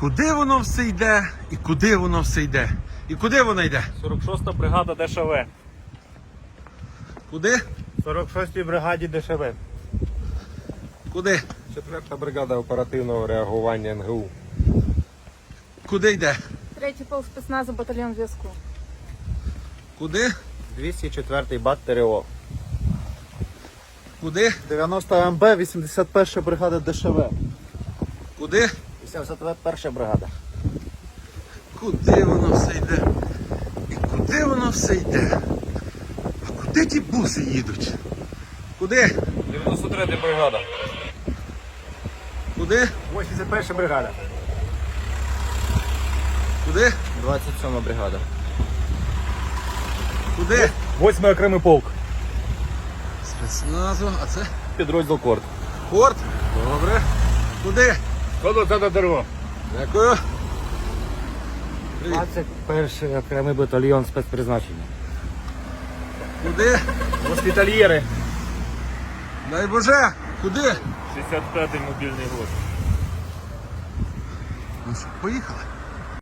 Куди воно все йде і куди воно все йде? І куди воно йде? 46-та бригада ДШВ. Куди? 46-й бригаді ДШВ. Куди? Четверта бригада оперативного реагування НГУ. Куди йде? Третій полк спецназу батальйон зв'язку. Куди? 204-й бат ТРО. Куди? 90 МБ, 81 бригада ДШВ. Куди? 81 бригада. Куди воно все йде? І куди воно все йде? А куди ті буси їдуть? Куди? 93 бригада. Куди? 81 бригада. Куди? 27 бригада. Куди? 8-й окремий полк. Спецназу, а це? Підрозділ Корт. Порт? Добре. Куди? 120 дерево. Дякую. 21 окремий батальйон спецпризначення. Куди? Госпітальєри. Дай Боже! Куди? 65-й мобільний гост. Ну що, поїхали.